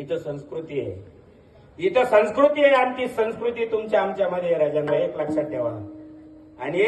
इथं संस्कृती आहे. इथं संस्कृती आहे आणि ती संस्कृती तुमच्या आमच्यामध्ये राजांना एक लक्षात ठेवा. आणि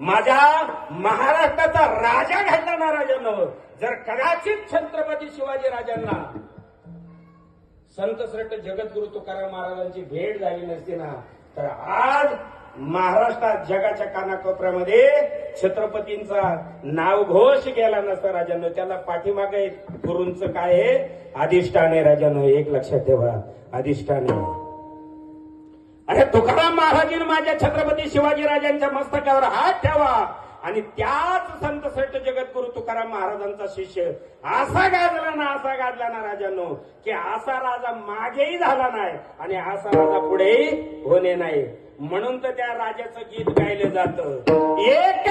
माझ्या महाराष्ट्राचा राजा घडला ना राजांना जर कदाचित छत्रपती शिवाजी राजांना संत श्रेष्ठ जगद्गुरु तुकाराम महाराजांची भेट झाली नसती ना तर आज महाराष्ट्रात जगाच्या कानाकोपऱ्यामध्ये छत्रपतींचा नावघोष गेला नसता राजांनो. त्याला पाठीमागे गुरूंचं काय आहे? अधिष्ठाने आहे राजांनो. एक लक्षात ठेवा. अधिष्ठाने अरे तुकाराम महाराजांनी माझ्या छत्रपती शिवाजी राजांच्या मस्तकावर हात ठेवा. आणि त्याच संत श्रेष्ठ जगद्गुरु तुकाराम महाराजांचा शिष्य असा गाजला ना असा गाजला ना राजांनो की असा राजा मागेही झाला नाही आणि असा राजा पुढेही होणे नाही. म्हणून तर त्या राजाचं गीत गायलं जात. एक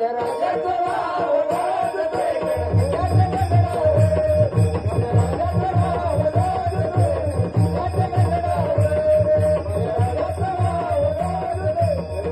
Era